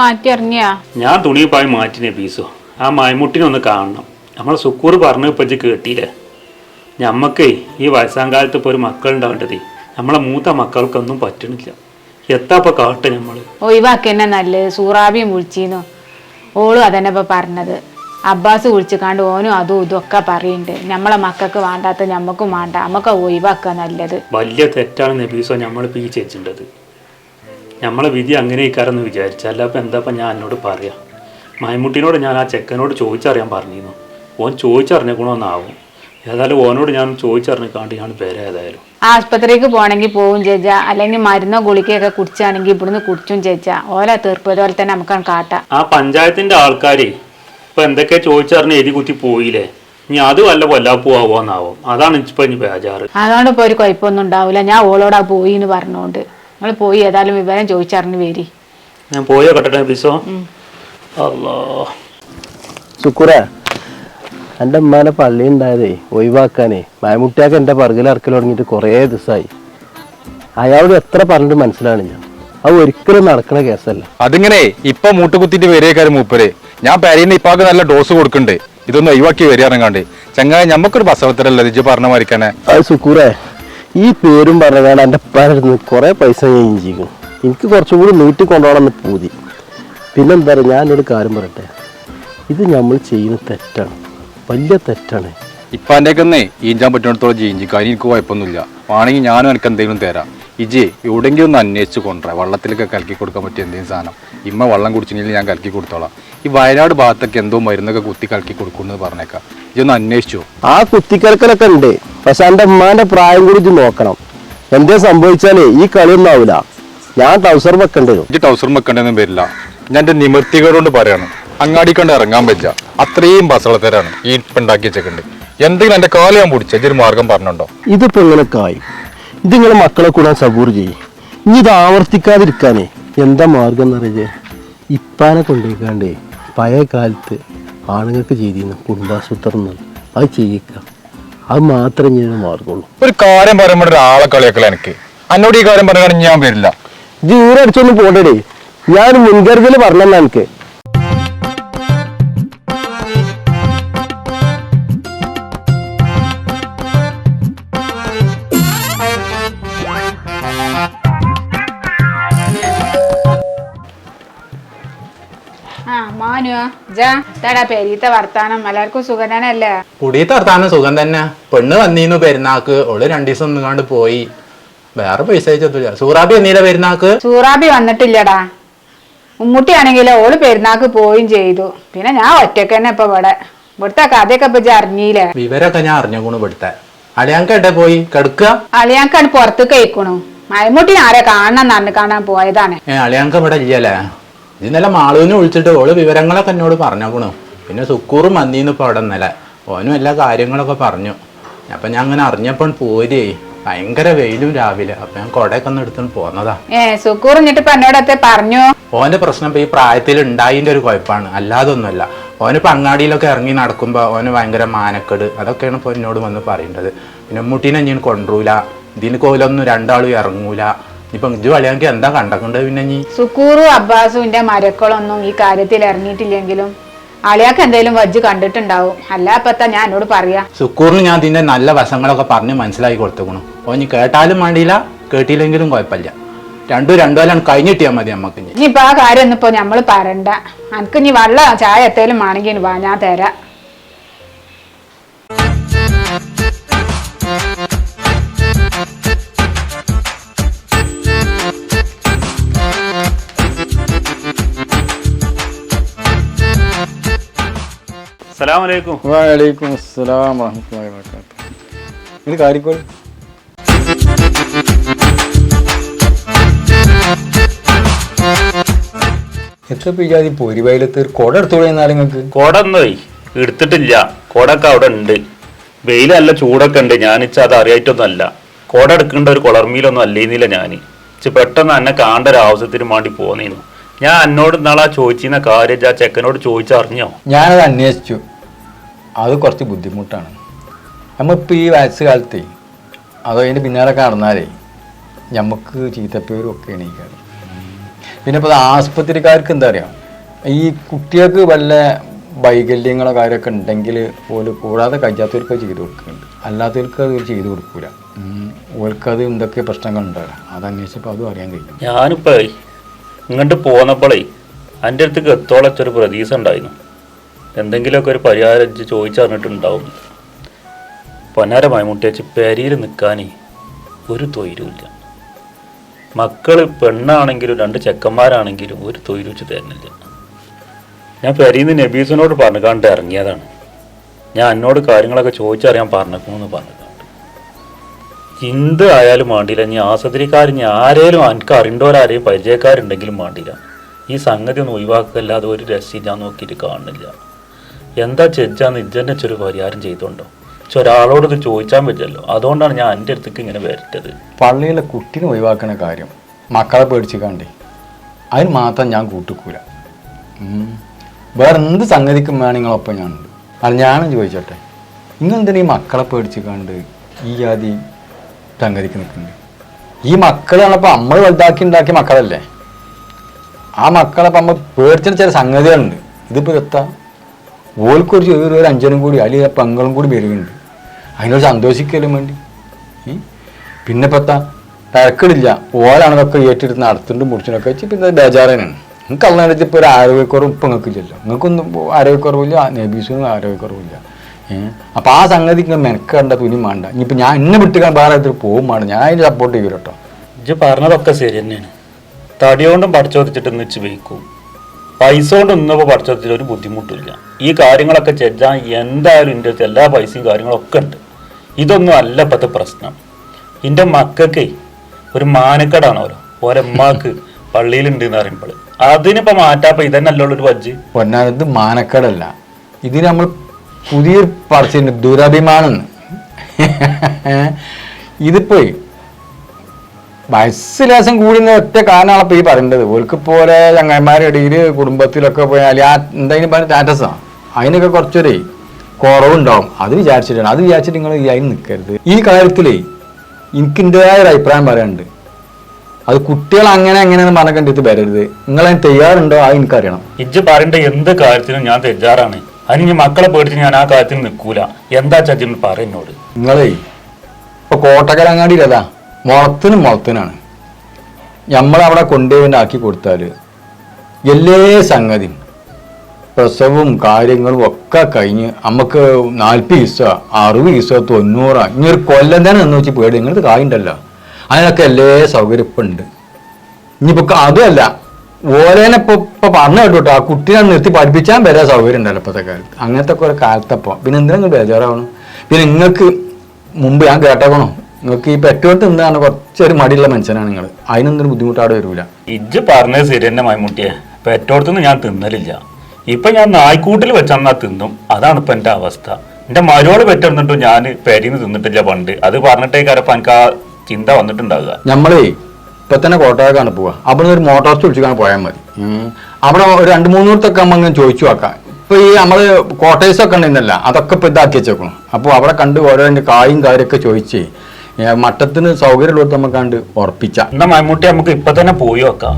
മാറ്റി ഇറങ്ങിയാ? ഞാൻ തുണി പായി മാറ്റിനെ പീസോ ആ മൈമുട്ടിനെ ഒന്ന് കാണണം. നമ്മളെ സുക്കൂർ പറഞ്ഞു ഇപ്പച്ച് കേട്ടില്ലേ? ഞമ്മക്കേ ഈ വയസ്സാം കാലത്ത് ഇപ്പോൾ ഒരു മക്കളുണ്ടാവേണ്ടതേ. നമ്മളെ മൂത്ത മക്കൾക്കൊന്നും പറ്റണില്ല. എത്താപ്പ കാട്ട് നമ്മൾ ഒഴിവാക്കന്നെ നല്ലത്. സൂറാബിയും വിളിച്ചിരുന്നു ഓളും അതന്നെ ഇപ്പൊ പറഞ്ഞത്. അബ്ബാസ് വിളിച്ചിക്കാണ്ട് ഓനും അതും ഇതും ഒക്കെ പറയുന്നുണ്ട് നമ്മളെ മക്കൾക്ക് വേണ്ടാത്ത ഞമ്മക്കും വേണ്ട. നമുക്ക് ഒഴിവാക്കുക നല്ലത്. വലിയ തെറ്റാണ് നബീസോ നമ്മൾ ഈ ചേച്ചിണ്ടത് നമ്മളെ വിധി അങ്ങനെ ഇക്കാരെന്ന് വിചാരിച്ചല്ല അപ്പം എന്താപ്പം ഞാൻ എന്നോട് പറയാം? മൈമുട്ടിനോട് ഞാൻ ആ ചെക്കനോട് ചോദിച്ചറിയാൻ പറഞ്ഞിരുന്നു. ഓൻ ചോദിച്ചറിഞ്ഞേക്കണമെന്നാവും ഏതായാലും ഓനോട് ഞാൻ ചോദിച്ചറിഞ്ഞിക്കാണ്ട് ഞാൻ പേരെ ഏതായാലും. ആസ്പത്രിക്ക് പോകണമെങ്കിൽ പോവും ചേച്ച. അല്ലെങ്കിൽ മരുന്നോ ഗുളികയൊക്കെ കുടിച്ചാണെങ്കിൽ ഇവിടുന്ന് കുടിച്ചും ചേച്ച. ഓല തീർപ്പ് പോലെ തന്നെ നമുക്ക് കാട്ട. ആ പഞ്ചായത്തിന്റെ ആൾക്കാരെ ഇപ്പൊ എന്തൊക്കെ ചോദിച്ചറിഞ്ഞ് എഴുതി കുത്തി പോയില്ലേ? ഇനി അത് വല്ല കൊല്ലാപ്പുവാവോന്നാവും അതാണ് ഇപ്പൊ ഇനി ബേജാറ്. അതുകൊണ്ട് ഇപ്പൊ ഒരു കുഴപ്പമൊന്നും ഉണ്ടാവില്ല ഞാൻ ഓളോടാ പോയി എന്ന് പറഞ്ഞുകൊണ്ട് നിങ്ങൾ പോയി ഏതായാലും വിവരം ചോദിച്ചറിഞ്ഞ് വരി. ഞാൻ പോയോ കട്ടെ ബിസോ അല്ലോ എന്റെ ഉമ്മാനെ പള്ളി ഉണ്ടായതേ ഒഴിവാക്കാനേ. മായമുട്ടിയാക്ക് എന്റെ പറകിൽ ഇറക്കൽ തുടങ്ങിയിട്ട് കുറേ ദിവസമായി അയാളോട് എത്ര പറഞ്ഞിട്ട് ഞാൻ അത് ഒരിക്കലും നടക്കണ കേസല്ല. അതിങ്ങനെ ഇപ്പൊ മൂട്ടുകുത്തിട്ട് വരികക്കാര് മൂപ്പര്. ഞാൻ പേരീന്ന് ഇപ്പാക്ക് നല്ല ഡോസ് കൊടുക്കണ്ട് ഇതൊന്നും ഒഴിവാക്കി വരികയാണെങ്കിൽ ചങ്ങായി ഞമ്മക്കൊരു ബസവത്തരല്ല ഇജ്ജ് പറഞ്ഞ മാതിരിക്കാനെ അത് സുക്കൂറേ ഈ പേരും പറഞ്ഞാൽ എന്റെ ഉപ്പാനടുത്ത് കുറേ പൈസ ഞാൻ ഇഞ്ചിക്കും. എനിക്ക് കുറച്ചും കൂടി നീട്ടി കൊണ്ടുപോകണം എന്ന് പൂതി. പിന്നെന്താ പറയുക ഞാനൊരു കാര്യം പറയട്ടെ. ഇത് നമ്മൾ ചെയ്യുന്ന തെറ്റാണ്. വലിയ തെറ്റാണ്. ഇപ്പം ഇപ്പാന്റെയൊക്കെ ഈഞ്ചാൻ പറ്റുന്നിടത്തോളം ജീഞ്ചിക്കും അതിന് എനിക്ക് കുഴപ്പമൊന്നുമില്ല. ആണെങ്കിൽ ഞാനും എനിക്ക് എന്തെങ്കിലും തരാം. ഇജി എവിടെയെങ്കിലും ഒന്ന് അന്വേഷിച്ച് കൊണ്ടുവരാം. വെള്ളത്തിലൊക്കെ കലക്കി കൊടുക്കാൻ പറ്റിയ എന്തെങ്കിലും സാധനം. ഇമ്മ വെള്ളം കുടിച്ചില്ലെങ്കിൽ ഞാൻ കലക്കി കൊടുത്തോളാം. ഈ വയനാട് ഭാഗത്തൊക്കെ എന്തോ മരുന്നൊക്കെ കുത്തി കലക്കി കൊടുക്കുന്നു പറഞ്ഞേക്കാം. ഇതൊന്ന് അന്വേഷിച്ചു. ആ കുത്തിക്കലക്കലൊക്കെ ഉണ്ട്. പക്ഷെ എന്റെ ഉമ്മാന്റെ പ്രായം കൂടി ഇത് നോക്കണം. എന്തേ സംഭവിച്ചാലേ ഈ കളി ഒന്നും ആവില്ല ഞാൻ ടൗസർ വെക്കേണ്ടി. വരും ഇജ്ജ് ടൗസർ വെക്കേണ്ടതൊന്നും വരില്ല. ഞാൻ എന്റെ നിമർത്തികളോട് പറയാണ്. അങ്ങാടി കണ്ട് ഇറങ്ങാൻ പറ്റില്ല. അത്രയും ബസളത്തരാണ് ഈ ഇപ്പുണ്ടാക്കി വെച്ചിട്ടുണ്ട് എന്തെങ്കിലും എന്റെ കാൽ ഞാൻ പിടിച്ച? ഇതൊരു മാർഗം പറഞ്ഞുണ്ടോ ഇതിപ്പോ കായ്. ഇത് നിങ്ങളെ മക്കളെ കൂടാൻ സബൂർ ചെയ്യും. ഇനി ഇത് ആവർത്തിക്കാതിരിക്കാനേ എന്താ മാർഗം എന്നറിയേ ഇപ്പാനെ കൊണ്ടുപോയിക്കാണ്ടേ പഴയ കാലത്ത് ആണുങ്ങൾക്ക് ചെയ്തിരുന്നു കുടുംബാസൂത്രം അത് ചെയ്യിക്കുക അത് മാത്രമേ ഞാൻ മാറുകയുള്ളൂ ഒരു കാര്യം പറയുമ്പോൾ ഒരാളെ കളിയാക്കല എനിക്ക്. എന്നോട് ഈ കാര്യം പറയുകയാണെങ്കിൽ ഞാൻ വരില്ല. ഇത് അടിച്ചൊന്നും പോണ്ടേ ഞാൻ മുൻകരുതൽ പറഞ്ഞല്ല എനിക്ക്. മാനു ജാ ഇതാടാ പെരീത്തെ വർത്താനം. എല്ലാവർക്കും സുഖനല്ലേ കുടിയത്തെ വർത്താനം സുഖം തന്നെ. പെണ്ണ് വന്നീന്നു പെരുന്നാക്ക്. ഓൾ രണ്ടു ദിവസം ഒന്നുകാണ്ട് പോയി. വേറെ പൈസ അയച്ചൊന്നുമില്ല സൂറാബി വന്നീല പെരുന്നാക്ക്? സൂറാബി വന്നിട്ടില്ലടാ. ഉമ്മുട്ടിയാണെങ്കിലോ ഓൾ പെരുന്നാക്ക് പോയും ചെയ്തു. പിന്നെ ഞാൻ ഒറ്റയ്ക്ക് തന്നെ ഇപ്പൊ ഇവിടെ. ഇവിടുത്തെ കഥയൊക്കെ ഇപ്പൊ ഇജ്ജ് അറിഞ്ഞില്ലേ വിവരമൊക്കെ ഞാൻ അറിഞ്ഞുകൂണ് ഇവിടുത്തെ. അളിയാങ്ക എവിടെ പോയി? കിടക്കുക അളിയാക്കാണ് പുറത്ത് കഴിക്കണു മയമുട്ടിനെ ആരെ കാണണം നന്ന് കാണാൻ പോയതാണ്. ഏ അളിയാങ്ക ഇവിടെ ഇല്ലല്ലേ? ഇന്നലെ മാളുവിനെ വിളിച്ചിട്ട് ഓൾ വിവരങ്ങളൊക്കെ എന്നോട് പറഞ്ഞേക്കണു. പിന്നെ സുക്കൂറും വന്നീന്ന് ഇപ്പൊ അവിടെ ഇന്നലെ. ഓനും എല്ലാ കാര്യങ്ങളൊക്കെ പറഞ്ഞു. അപ്പൊ ഞാൻ അങ്ങനെ അറിഞ്ഞപ്പോൾ പോരേ ഭയങ്കര വെയിലും രാവിലെ. അപ്പൊ ഞാൻ കൊടയൊക്കെ ഒന്ന് എടുത്തോണ്ട് പോന്നതാ. ഏ സുക്കൂർ എന്നിട്ട് എന്നോടത്തെ പറഞ്ഞു? ഓന്റെ പ്രശ്നം ഇപ്പൊ ഈ പ്രായത്തിൽ ഉണ്ടായിന്റെ ഒരു കുഴപ്പമാണ്. അല്ലാതൊന്നുമല്ല. ഓനിപ്പോ അങ്ങാടിയിലൊക്കെ ഇറങ്ങി നടക്കുമ്പോ ഓന് ഭയങ്കര മാനക്കേട്. അതൊക്കെയാണ് ഇപ്പൊ എന്നോട് വന്ന് പറയേണ്ടത്. പിന്നെ മുട്ടീനെ ഞാൻ കൊണ്ടുവരൂല. ഇതിന് കോലൊന്നും രണ്ടാളും ഇറങ്ങൂല. ഇപ്പൊ ഇത് എന്താ കണ്ടക്കണ്ടത് പിന്നെ നീ സുക്കൂറും അബ്ബാസും എന്റെ മരക്കളൊന്നും ഈ കാര്യത്തിൽ ഇറങ്ങിയിട്ടില്ലെങ്കിലും അളിയാക്ക് എന്തേലും വജ്ജ് കണ്ടിട്ടുണ്ടാവും. അല്ലാപ്പത്ത ഞാൻ എന്നോട് പറയാ? സുക്കൂറിന് ഞാൻ ഇതിന്റെ നല്ല വശങ്ങളൊക്കെ പറഞ്ഞ് മനസ്സിലാക്കി കൊടുത്തേക്കണു. നീ കേട്ടാലും വേണ്ടിയില്ല കേട്ടില്ലെങ്കിലും കുഴപ്പമില്ല. രണ്ടും രണ്ടു കൊല്ലം കഴിഞ്ഞിട്ടിയാ മതി നമുക്ക് ഇനി ഇപ്പൊ ആ കാര്യം ഒന്നും ഇപ്പൊ നമ്മൾ പറയണ്ട. എനിക്ക് ഇനി വെള്ളം ചായ എത്തേലും വേണമെങ്കിൽ വാ ഞാൻ തരാം. സലാമലൈക്കും വലൈക്കും അസ്സലാം വറഹ്മത്തുള്ളാഹി വബറകാതുഹു. ഇത് കാര്യക്കോളി എത്ര പിജാതി പൊരി വയലത്ത്? കൊട എടുത്തോളൂ നിങ്ങൾക്ക്? കൊടന്നോയി എടുത്തിട്ടില്ല. കോടൊക്കെ അവിടെ ഉണ്ട്. വെയിലല്ല ചൂടൊക്കെ ഉണ്ട്. ഞാനിച്ച അത് അറിയായിട്ടൊന്നുമല്ല. കൊട എടുക്കേണ്ട ഒരു കുളർമീലൊന്നും അല്ലേന്നില്ല ഞാൻ ഇച്ച് പെട്ടെന്ന് എന്നെ കാണേണ്ട ഒരു ആവശ്യത്തിന് വേണ്ടി പോന്നേന്നു ഞാൻ എന്നോട് ഇന്നാളാ ചോദിച്ചിരുന്ന കാര്യം ഇജ്ജ് ആ ചെക്കനോട് ചോദിച്ചറിഞ്ഞോ? ഞാനത് അന്വേഷിച്ചു. അത് കുറച്ച് ബുദ്ധിമുട്ടാണ്. നമ്മളിപ്പോൾ ഈ വയസ്സ് കാലത്ത് അതോ അതിന്റെ പിന്നാലെ നടന്നാലേ നമുക്ക് ചീത്തപ്പേരും ഒക്കെ എണീക്കാറ്. പിന്നെ ഇപ്പോൾ ആസ്പത്രിക്കാർക്ക് എന്താ അറിയാം? ഈ കുട്ടികൾക്ക് വല്ല വൈകല്യങ്ങളോ കാര്യമൊക്കെ ഉണ്ടെങ്കിൽ പോലും കൂടാതെ കഴിയാത്തവർക്ക് ചെയ്ത് കൊടുക്കുന്നുണ്ട്. അല്ലാത്തവർക്ക് അത് ചെയ്ത് കൊടുക്കൂല. ഓൾക്കത് എന്തൊക്കെ പ്രശ്നങ്ങളുണ്ടാവില്ല അത് അന്വേഷിച്ചപ്പോൾ അതും അറിയാൻ കഴിയും ഞാനിപ്പോ ഇങ്ങോട്ട് പോന്നപ്പോഴേ എന്റെ അടുത്തേക്ക് എത്തോളച്ചൊരു പ്രതീക്ഷ ഉണ്ടായിരുന്നു. എന്തെങ്കിലുമൊക്കെ ഒരു പരിഹാരം ഇജ്ജ് ചോദിച്ചറിഞ്ഞിട്ടുണ്ടാവും. പൊന്നാര മുട്ടിയച്ച് പെരിയിൽ നിൽക്കാനേ ഒരു തൊയിലുമില്ല മക്കൾ പെണ്ണാണെങ്കിലും രണ്ട് ചെക്കന്മാരാണെങ്കിലും ഒരു തൊയിലു വെച്ച് തരുന്നില്ല. ഞാൻ പെരിയിൽ നിന്ന് നബീസിനോട് പറഞ്ഞു കണ്ട് ഇറങ്ങിയതാണ്. ഞാൻ എന്നോട് കാര്യങ്ങളൊക്കെ ചോദിച്ചറിയാൻ പറഞ്ഞേക്കണമെന്ന് പറഞ്ഞു എന്ത് ആയാലും വേണ്ടിയില്ല. ഇനി ആസദരിക്കാർ ഇനി ആരേലും എനിക്ക് അറിയണ്ടവരാരെയും പരിചയക്കാരുണ്ടെങ്കിലും വേണ്ടിയില്ല. ഈ സംഗതി ഒന്ന് ഒഴിവാക്കല്ലാതെ ഒരു രസം ഞാൻ നോക്കിയിട്ട് കാണുന്നില്ല. എന്താ ചെജ്ജാന്ന് ഇജ്ജന്നെ ചെറു പരിഹാരം ചെയ്തോണ്ടോ? പക്ഷെ ഒരാളോട് ഇത് ചോദിച്ചാൽ പറ്റില്ലല്ലോ. അതുകൊണ്ടാണ് ഞാൻ എന്റെ അടുത്തേക്ക് ഇങ്ങനെ വരട്ടത്. പള്ളിയിലെ കുട്ടീനെ ഒഴിവാക്കുന്ന കാര്യം മക്കളെ പേടിച്ചിക്കാണ്ടേ. കണ്ടേ അതിന് മാത്രം ഞാൻ കൂട്ടിക്കൂല. വേറെ എന്ത് സംഗതിക്കും വേണം നിങ്ങളൊപ്പം ഞാനുണ്ട്. അത് ഞാനും ചോദിച്ചോട്ടെ. ഇങ്ങെന്തിനാ ഈ മക്കളെ പേടിച്ചിക്കാണ്ട് കണ്ട് ഈ ജാതി സംഗതിക്ക് നിൽക്കുന്നുണ്ട് ഈ മക്കളാണപ്പോൾ നമ്മൾ വലുതാക്കി ഉണ്ടാക്കിയ മക്കളല്ലേ? ആ മക്കളെ നമ്മൾ പേടിച്ചിട്ട് ചില സംഗതികളുണ്ട്. ഇതിപ്പോൾ എത്താ ഓൽക്കൊരു ചെറിയൊരു ഒരു അഞ്ചനും കൂടി അല്ലെങ്കിൽ പെങ്ങളും കൂടി വരുന്നുണ്ട്. അതിനോട് സന്തോഷിക്കലും വേണ്ടി? പിന്നെ പത്താ തിരക്കിടില്ല. ഓലാണ് ഇതൊക്കെ ഏറ്റെടുത്ത് നടത്തുന്നുണ്ട് മുടിച്ചിനൊക്കെ വെച്ച് പിന്നെ ബേജാറനാണ് നിങ്ങൾക്ക് അള്ളാഹ് ഇപ്പോൾ ഒരു ആരോഗ്യക്കുറവ് ഇപ്പം നിങ്ങൾക്ക് ഇല്ലല്ലോ നിങ്ങൾക്കൊന്നും ആരോഗ്യക്കുറവില്ല നബീസിനും ആരോഗ്യക്കുറവില്ല. അപ്പോൾ ആ സംഗതി ഇങ്ങനെ മെനക്കേണ്ട തുനി വേണ്ട ഇനിയിപ്പോൾ ഞാൻ എന്നെ വിട്ടുകാൻ വേറെ ഇതിൽ പോകും വേണം ഞാൻ അതിന് സപ്പോർട്ട് ചെയ്യും കേട്ടോ ഇജ്ജ് പറഞ്ഞതൊക്കെ ശരി തന്നെയാണ് തടിയോണ്ടും കൊണ്ടും പഠിച്ചോദിച്ചിട്ട് നിച്ച് വയ്ക്കും പൈസ കൊണ്ട് ഇപ്പോൾ പഠിച്ചതിൽ ഒരു ബുദ്ധിമുട്ടില്ല. ഈ കാര്യങ്ങളൊക്കെ ചെജ്ജാൻ എന്തായാലും എന്റെ അടുത്ത് എല്ലാ പൈസയും കാര്യങ്ങളൊക്കെ ഉണ്ട് ഇതൊന്നും അല്ല ഇപ്പോഴത്തെ പ്രശ്നം. എന്റെ മക്കൾക്കേ ഒരു മാനക്കടാണല്ലോ ഒരമ്മക്ക് പള്ളിയിലുണ്ട് എന്ന് പറയുമ്പോൾ അതിനിപ്പോൾ മാറ്റാപ്പോൾ ഇതന്നെയല്ലോ ഒരു വജ്ജ് പൊന്നാനത് മാനക്കേടല്ല. ഇതിന് നമ്മൾ പുതിയ പറച്ചിട്ടുണ്ട് ദുരഭിമാനം ഇതിപ്പോയി വയസ്സ് ലേശം കൂടുന്ന ഒറ്റ കാരണമാണ് ഇപ്പൊ ഈ പറയേണ്ടത്. ഓൽക്ക് പോലെ ചങ്ങന്മാരുടെ ഇടയിൽ കുടുംബത്തിലൊക്കെ പോയാൽ ആ എന്തെങ്കിലും പറഞ്ഞ സ്റ്റാറ്റസാണ് അതിനൊക്കെ കുറച്ചൊരു കുറവുണ്ടാവും. അത് വിചാരിച്ചിട്ടാണ്. അത് വിചാരിച്ചിട്ട് നിങ്ങൾ ഈ അതിന് നിൽക്കരുത് ഈ കാര്യത്തിലേ എനിക്ക് എന്റെതായ ഒരു അഭിപ്രായം പറയാനുണ്ട്. അത് കുട്ടികൾ അങ്ങനെ എങ്ങനെയെന്ന് പറഞ്ഞിട്ട് വരരുത്. നിങ്ങൾ അതിന് തയ്യാറുണ്ടോ? അത് എനിക്കറിയണം. ഇജ്ജ് പറയേണ്ട എന്ത് കാര്യത്തിനും ഞാൻ തയ്യാറാണ്. അതിന് ഞാൻ മക്കളെ പേടിച്ച് ഞാൻ ആ കാര്യത്തിൽ നിൽക്കൂല. എന്താ ചാച്ചി പറയുന്നോട് നിങ്ങളേ ഇപ്പൊ കോട്ടക്കലങ്ങാടിയിലതാ. മുളത്തിനും മുളത്തിനാണ്. നമ്മളവിടെ കൊണ്ടുപോയി ആക്കി കൊടുത്താൽ എല്ലാ സംഗതിയും പ്രസവവും കാര്യങ്ങളും ഒക്കെ കഴിഞ്ഞ് നമുക്ക് നാൽപ്പത് ദിവസമോ അറുപത് ദിവസമോ തൊണ്ണൂറോ ഇനി ഒരു കൊല്ലം തന്നെ നിന്ന് വെച്ച് പേടി നിങ്ങൾക്ക് കായുണ്ടല്ലോ അതിനൊക്കെ എല്ലാ സൗകര്യം ഇപ്പം ഉണ്ട്. ഇനിയിപ്പോൾ അതുമല്ല ഓരോനെ ഇപ്പോൾ ഇപ്പോൾ പറഞ്ഞു കേട്ടോ ആ കുട്ടീനെ നിർത്തി പഠിപ്പിച്ചാൽ വരെ സൗകര്യം ഉണ്ടല്ലോ ഇപ്പോഴത്തെ കാലത്ത്. അങ്ങനത്തെ ഒരു കാലത്തപ്പോൾ പിന്നെ എന്തിനാ ബേജാറാവണം പിന്നെ നിങ്ങൾക്ക് മുമ്പ് ഞാൻ കേട്ടേക്കണോ? നിങ്ങൾക്ക് ഈ പെറ്റോട്ട് എന്താണ് കുറച്ചൊരു മടിയുള്ള മനുഷ്യനാണ് നിങ്ങൾ. അതിനൊന്നും ബുദ്ധിമുട്ടാടെ വരില്ല ഇജ്ജ് പറഞ്ഞത് ശരി തന്നെ മൈമുട്ടിയെ പെറ്റോടത്തുനിന്ന് ഞാൻ തിന്നലില്ല. ഇപ്പൊ ഞാൻ നായ്ക്കൂട്ടിൽ വെച്ചാൽ തിന്നും. അതാണ് ഇപ്പൊ എന്റെ അവസ്ഥ. എന്റെ മരോട് പെറ്റിരുന്നിട്ടും ഞാൻ പെരിന്ന് തിന്നിട്ടില്ല പണ്ട്. അത് പറഞ്ഞിട്ടേക്കാരപ്പോ എനിക്ക് ആ ചിന്ത വന്നിട്ടുണ്ടാവുക. നമ്മളേ ഇപ്പൊ തന്നെ കോട്ടയക്കാണ് പോവുക അവിടെ നിന്ന് ഒരു മോട്ടോർ വിളിച്ചാൽ പോയാൽ മതി. അവിടെ ഒരു രണ്ട് മൂന്നൂർത്തൊക്കെ നമ്മൾ ഇങ്ങനെ ചോദിച്ചു വെക്കാം ഇപ്പൊ ഈ നമ്മൾ കോട്ടേഴ്സ് ഒക്കെ ഉണ്ടെന്നല്ല അതൊക്കെ ഇപ്പൊ ഇതാക്കി വെച്ചേക്കണം. അപ്പോൾ അവിടെ കണ്ട് ഓരോ കായും കാര്യമൊക്കെ ചോദിച്ചേ മട്ടത്തിന് സൗകര്യമുള്ളത് നമുക്ക് കണ്ട് ഉറപ്പിച്ച. എന്നാ മമ്മൂട്ടി നമുക്ക് ഇപ്പൊ തന്നെ പോയി വെക്കാം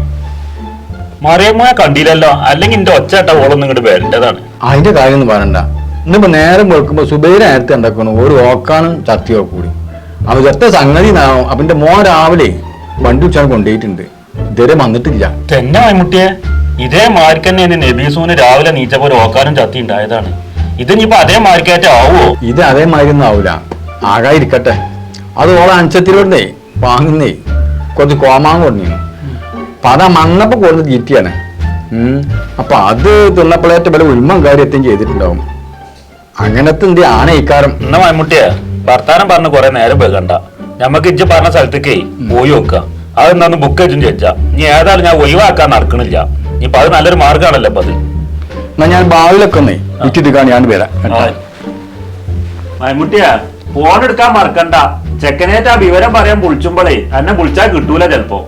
മറിയമ്മയെ കണ്ടില്ലല്ലോ? അല്ലെങ്കിൽ എന്റെ ഒച്ചേട്ട ഓളൊന്നും ഇങ്ങോട്ട് വരേണ്ടതാണ്. അതിന്റെ കാര്യം ഒന്നും പറയണ്ട. ഇന്നിപ്പോ നേരം വെക്കുമ്പോ സുബൈര നേരത്തെ എന്താക്കണം? ഒരു ഓക്കാനും ചത്തിയോ കൂടി. അപ്പൊ എത്ര സംഗതി എന്റെ മോൻ രാവിലെ വണ്ടി വെച്ചാൽ കൊണ്ടുപോയിട്ടുണ്ട്. ഇതുവരെ വന്നിട്ടില്ല. തന്നെ മമ്മൂട്ടിയെ? ഇതേ മാർക്ക് എന്നെ നബീസൂന് രാവിലെ നീച്ചപ്പോ ഒരു ഓക്കാനും ചത്തി ഉണ്ടായതാണ്. ഇത് ഇനിയിപ്പോ അതേ മാർക്കായിട്ട് ആവുമോ ഇത് അതേ ഒന്നും ആവൂല. ആകാതിരിക്കട്ടെ. അത് ഓളെ അഞ്ചത്തിലോട്ടേ വാങ്ങുന്നേ. കുറച്ച് കോമാങ് കൊണ്ടിരുന്നു അപ്പൊ അത് മണ്ണപ്പം കൊടുത്ത് തീറ്റിയാണ്. ഉം. അപ്പൊ അത് തുള്ളപ്പിളേറ്റ പല ഉൽമം കാര്യത്തെയും ചെയ്തിട്ടുണ്ടാവും. അങ്ങനത്തെ എന്ത് ആണ് ഇക്കാരം? എന്നാ മമ്മൂട്ടിയെ വർത്താനം പറഞ്ഞ് കുറെ നേരം വെക്കണ്ട ഞമ്മക്ക് ഇജ്ജ് പറഞ്ഞ സ്ഥലത്തേക്കേ പോയി നോക്ക. അതെന്താന്ന് ബുക്ക് അയച്ചും ചോദിച്ചാ നീ ഏതായാലും ഞാൻ ഒഴിവാക്കാൻ നടക്കണില്ല. നീ അത് നല്ലൊരു മാർഗമാണല്ലോ അപ്പൊ അത്. എന്നാ ഞാൻ ഭാവിയിലൊക്കെ ഒന്നേ വിറ്റിട്ട് ഞാൻ വരാം. കേട്ടോ. മൈമുട്ടിയ ഫോൺ എടുക്കാൻ മറക്കണ്ട. ചെക്കനേറ്റ് ആ വിവരം പറയാൻ വിളിച്ചുമ്പോഴേ എന്നെ വിളിച്ചാൽ കിട്ടൂല ചെലപ്പോ.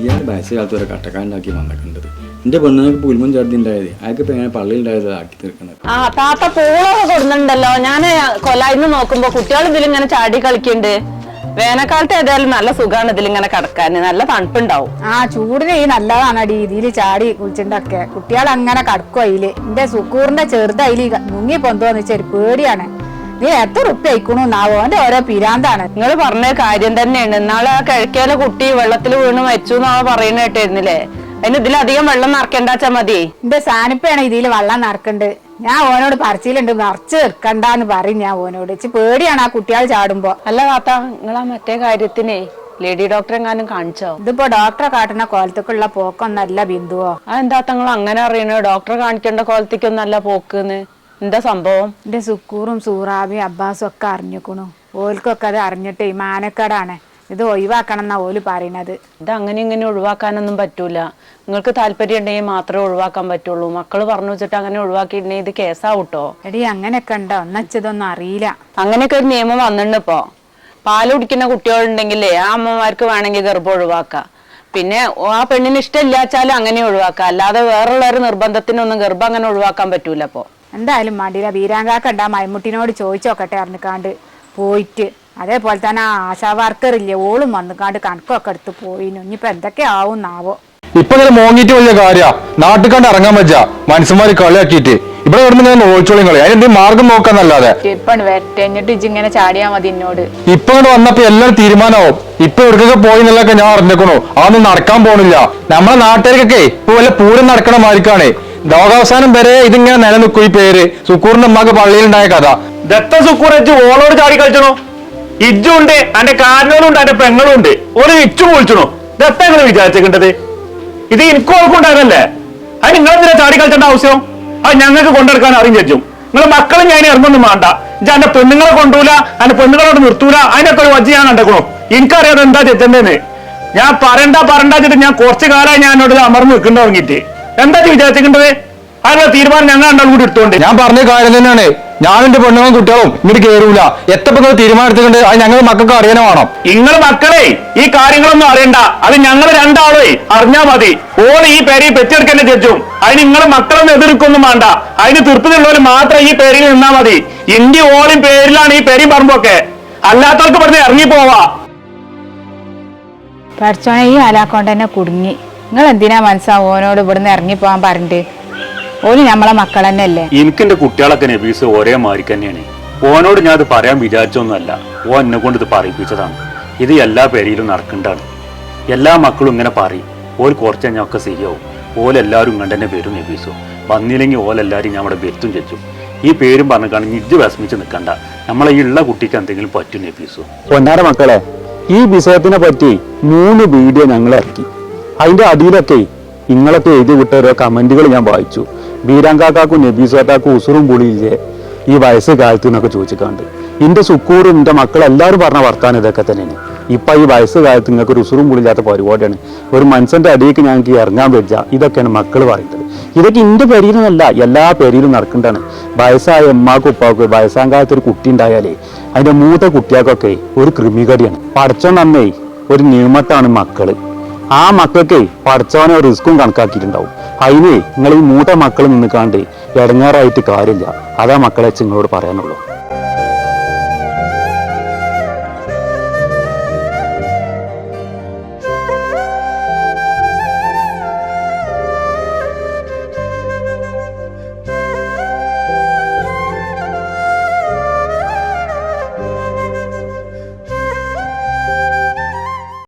ഇയാൾ വയസ്സുകാലത്ത് ഒരു കട്ടക്കാരനാക്കി വന്നിട്ടുണ്ട് എന്റെ പെണ്ണുങ്ങൾക്ക് പുൽമൻ ചാർജ് ഉണ്ടായത് അയാൾക്ക് ഇപ്പൊ പള്ളി ഉണ്ടായത് ആക്കി തീർക്കുന്നത്? ആ താത്ത പൂളൊക്കെ കൊടുന്നുണ്ടല്ലോ ഞാൻ കൊലായിന്ന് നോക്കുമ്പോ കുട്ടികൾ ഇതിലിങ്ങനെ ചാടി കളിക്കുന്നുണ്ട് വേനൽക്കാലത്ത് ഏതായാലും നല്ല സുഖമാണ് ഇതിലിങ്ങനെ കിടക്കാൻ നല്ല തണുപ്പുണ്ടാവും. ആ ചൂടിന് ഈ നല്ലതാണ് ഇതിൽ ചാടി കുളിച്ചിട്ടൊക്കെ. കുട്ടികൾ അങ്ങനെ കടക്കും അതിൽ എന്റെ സുക്കൂറിന്റെ ചെറുത് മുങ്ങി പൊന്തോന്ന് വെച്ചാൽ പേടിയാണ്. നീ എത്ര ഉപ്പ അയക്കണു നാവോ? അവന്റെ ഓരോ പിരാന്താണ്. നിങ്ങൾ പറഞ്ഞ കാര്യം തന്നെയാണ്. ഇന്നാളെ ആ കിഴക്കേലെ കുട്ടി വെള്ളത്തിൽ വീണ് മരിച്ചു എന്നാ പറയുന്ന കേട്ടായിരുന്നില്ലേ അതിന് ഇതിലധികം വെള്ളം നിറക്കണ്ടാച്ച മതി. എന്റെ സാനിപ്പയാണ് ഇതിൽ വെള്ളം നിറക്കണ്ട് ഞാൻ ഓനോട് പറച്ചിലുണ്ട് നിറച്ച് വെക്കണ്ടെന്ന് പറയും ഞാൻ ഓനോട്. ഇച്ചി പേടിയാണ് ആ കുട്ടികൾ ചാടുമ്പോ. അല്ല താത്ത നിങ്ങൾ ആ മറ്റേ കാര്യത്തിനേ ലേഡി ഡോക്ടറെ എങ്ങാനും കാണിച്ചോ? ഇതിപ്പോ ഡോക്ടറെ കാട്ടുന്ന കോലത്തേക്കുള്ള പോക്കൊന്നല്ല ബിന്ദുവോ? ആ എന്താ തങ്ങൾ അങ്ങനെ അറിയണോ ഡോക്ടറെ കാണിക്കേണ്ട കോലത്തേക്കൊന്നല്ല പോക്കുന്ന് എന്താ സംഭവം? എന്റെ സുക്കൂറും സൂറാബിയും അബ്ബാസും ഒക്കെ അറിഞ്ഞിക്കണു. ഓൽക്കൊക്കെ അത് അറിഞ്ഞിട്ട് ഈ മാനക്കേടാണ്. ഇത് ഒഴിവാക്കണം എന്നാ ഓൽ പറയണത്. ഇത് അങ്ങനെ ഇങ്ങനെ ഒഴിവാക്കാനൊന്നും പറ്റൂല. നിങ്ങൾക്ക് താല്പര്യം ഉണ്ടെങ്കിൽ മാത്രമേ ഒഴിവാക്കാൻ പറ്റുള്ളൂ. മക്കൾ പറഞ്ഞു വെച്ചിട്ട് അങ്ങനെ ഒഴിവാക്കിയിട്ടുണ്ടെങ്കിൽ ഇത് കേസാവൂട്ടോ? എടി അങ്ങനെയൊക്കെ ഉണ്ടോ? എന്നച്ചതൊന്നും അറിയില്ല. അങ്ങനെയൊക്കെ ഒരു നിയമം വന്നിട്ടുണ്ട് ഇപ്പോ. പാൽ കുടിക്കുന്ന കുട്ടികളുണ്ടെങ്കിലേ ആ അമ്മമാർക്ക് വേണമെങ്കിൽ ഗർഭം ഒഴിവാക്കാം. പിന്നെ ആ പെണ്ണിന് ഇഷ്ടമില്ലാച്ചാലും അങ്ങനെ ഒഴിവാക്കാം. അല്ലാതെ വേറുള്ളൊരു നിർബന്ധത്തിനൊന്നും ഗർഭം അങ്ങനെ ഒഴിവാക്കാൻ പറ്റൂല അപ്പോ എന്തായാലും മടിയില്ല. വീരാങ്കാക്ക ഉണ്ടാ മൈമുട്ടിനോട് ചോദിച്ചോക്കട്ടെ അറിഞ്ഞിക്കാണ്ട് പോയിട്ട്. അതേപോലെ തന്നെ ആ ആശാ വർക്കർ ഇല്ലേ ഓളും വന്നിക്കാണ്ട് കണക്കൊക്കെ എടുത്ത് പോയി ഇനിയിപ്പോ എന്തൊക്കെ ആവും നാവോ ഇപ്പൊ ഇങ്ങനെ മോങ്ങിട്ട് വലിയ കാര്യ. നാട്ടിൽ കണ്ട് ഇറങ്ങാൻ വെച്ചാ മനുഷ്യന്മാര് കളിയാക്കിയിട്ട്. ഇവിടെ കിടന്ന് ഞാൻ നോയിച്ചോളിയും കളി അതിനെന്തെങ്കിലും മാർഗം നോക്കാന്നല്ലാതെ. ഇപ്പൊ എന്നിട്ട് ഇങ്ങനെ ചാടിയാ മതി എന്നോട് ഇപ്പൊ ഇങ്ങനെ വന്നപ്പോ എല്ലാം തീരുമാനമാവും ഇപ്പൊ എവിടേക്കൊക്കെ പോയി എന്നുള്ളതൊക്കെ ഞാൻ അറിഞ്ഞേക്കണു. അതൊന്നും നടക്കാൻ പോണില്ല. നമ്മളെ നാട്ടുകാർക്കൊക്കെ ഇപ്പൊ വല്ല പൂരം നടക്കണ മാതിരിക്കാണ്. ലോകാവസാനം വരെ ഇതിങ്ങനെ നിലനിൽക്കും ഈ പേര്. സുക്കൂറിന്റെ അമ്മയ്ക്ക് പള്ളിയിലുണ്ടായ കഥ. ദത്ത സുക്കൂറച്ച് ഓളോട് ചാടി കളിച്ചണോ? ഇജ്ജുണ്ട് അന്റെ കാരണവനും ഉണ്ട് അന്റെ പെങ്ങളും ഉണ്ട് ഒരു ഇച്ചു വിളിച്ചണോ ദത്ത എങ്ങനെ വിചാരിച്ചേക്കേണ്ടത്? ഇത് എനിക്ക് ഓർക്കുണ്ടായിരുന്നല്ലേ അത് നിങ്ങളെന്തിനാ ചാടി കളിച്ചേണ്ട ആവശ്യം? അത് ഞങ്ങൾക്ക് കൊണ്ടെടുക്കാൻ അറിയും ചേച്ചും നിങ്ങളെ മക്കളും ഞാൻ ഇറങ്ങൊന്നും വേണ്ട ഇജ്ജ് അന്റെ പെണ്ണുങ്ങളെ കൊണ്ടൂല അന്റെ പെണ്ണുങ്ങളോട് നിർത്തൂല. അതിനൊക്കെ ഒരു വജ്ജ ഞാൻ കണ്ടേക്കണു. എനിക്കറിയാതെ എന്താ ചെച്ചേണ്ടേന്ന് ഞാൻ പറയണ്ട പറയണ്ട ഞാൻ കുറച്ച് കാലമായി ഞാൻ എന്നോട് അമർന്ന് നിൽക്കണ്ട തുടങ്ങിയിട്ട് എന്താ വിചാരിച്ചിട്ടുണ്ടത് അതിനുള്ള തീരുമാനം ഞങ്ങൾ രണ്ടാൾ കൂടി എടുത്തോണ്ട് ഞാൻ പറഞ്ഞ കാര്യം തന്നെയാണ്. ഞാൻ എന്റെ പെണ്ണുങ്ങളും കുട്ടികളും ഇങ്ങോട്ട് കേറൂല. എത്തപ്പോ നിങ്ങൾ തീരുമാനമെടുത്തിട്ടുണ്ട് അത് ഞങ്ങൾ മക്കൾക്ക് അറിയണമാണോ വേണം? നിങ്ങൾ മക്കളെ ഈ കാര്യങ്ങളൊന്നും അറിയണ്ട. അത് ഞങ്ങൾ രണ്ടാളേ അറിഞ്ഞാ മതി. ഓൾ ഈ പേര് പെറ്റെടുക്കന്നെ ജഡ്ജും. അതിന് നിങ്ങൾ മക്കളൊന്നും എതിർക്കൊന്നും വേണ്ട. അതിന് തൃപ്തിയുള്ളവർ മാത്രം ഈ പേരിൽ നിന്നാ മതി. എന്റെ ഓളും പേരിലാണ് ഈ പേരി പറമ്പൊക്കെ. അല്ലാത്തവർക്ക് പറഞ്ഞ് ഇറങ്ങി പോവാ പഠിച്ചോണെ ഈ ആലാക്കൊണ്ട് തന്നെ കുടുങ്ങി. നിങ്ങൾ എന്തിനാ മനസ്സാ ഓനോട് ഇവിടുന്ന് ഇറങ്ങി പോവാൻ പറഞ്ഞിട്ട്? ഓന് നമ്മളെ മക്കൾ തന്നെ അല്ലേ എനിക്ക് എന്റെ കുട്ടികളൊക്കെ നബീസ് ഒരേ മാതിരി തന്നെയാണ്. ഓനോട് ഞാൻ അത് പറയാൻ വിചാരിച്ചൊന്നുമല്ല. ഓ എന്നെ കൊണ്ട് ഇത് പറയിപ്പിച്ചതാണ്. ഇത് എല്ലാ പേരിലും നടക്കേണ്ടതാണ്. എല്ലാ മക്കളും ഇങ്ങനെ പറയും. ഓൽ കുറച്ച് കഴിഞ്ഞാൽ ഒക്കെ ശരിയാവും. ഓലെല്ലാവരും ഇങ്ങനെ തന്നെ പേരും നബീസോ. വന്നില്ലെങ്കിൽ ഓലെല്ലാവരും ഞാൻ അവിടെ വെത്തും ചെച്ചു ഈ പേരും പറഞ്ഞു കാണും ഇജ്ജ് വിഷമിച്ച് നിൽക്കണ്ട. നമ്മളെ ഈ ഉള്ള കുട്ടിക്ക് എന്തെങ്കിലും പറ്റും നബീസോ. പൊന്നാര മക്കളെ ഈ വിഷയത്തിനെ പറ്റി മൂന്ന് വീഡിയോ ഞങ്ങൾ ഇറക്കി. അതിന്റെ അടിയിലൊക്കെ നിങ്ങളൊക്കെ എഴുതി വിട്ട ഓരോ കമന്റുകൾ ഞാൻ വായിച്ചു. ബീരാങ്കാക്കും നബീസാക്കും ഉസുറും പുളിയില്ലേ? ഈ വയസ്സ് കാലത്ത് എന്നൊക്കെ ചോദിച്ചിട്ടുണ്ട് എന്റെ സുക്കൂറും എന്റെ മക്കൾ എല്ലാവരും പറഞ്ഞ വർത്താനം ഇതൊക്കെ തന്നെയാണ്. ഇപ്പൊ ഈ വയസ്സ് കാലത്ത് നിങ്ങൾക്ക് ഒരു ഉസുറും പുളിയില്ലാത്ത പരിപാടിയാണ്. ഒരു മനുഷ്യന്റെ അടിയിലേക്ക് ഞങ്ങൾക്ക് ഇറങ്ങാൻ പറ്റില്ല ഇതൊക്കെയാണ് മക്കൾ പറയുന്നത്. ഇതൊക്കെ എന്റെ പെരിയിലൊന്നല്ല എല്ലാ പേരിലും നടക്കേണ്ടതാണ് വയസ്സായ ഉമ്മാക്കും ഉപ്പാക്കും വയസ്സാം കാലത്ത് ഒരു കുട്ടി ഉണ്ടായാലേ അതിന്റെ മൂത്ത കുട്ടികൾക്കൊക്കെ ഒരു കൃമികടിയാണ്. പഠിച്ചോൻ അന്നേ ഒരു നിയമത്താണ് മക്കൾ. ആ മക്കൾക്ക് പഠിച്ചവനെ റിസ്ക്കും കണക്കാക്കിയിട്ടുണ്ടാവും. അതിന് നിങ്ങൾ ഈ മൂത്ത മക്കൾ നിന്നിക്കാണ്ട് ഇടങ്ങാറായിട്ട് കാര്യമില്ല. അതാ മക്കളെ നിങ്ങളോട് പറയാനുള്ളൂ.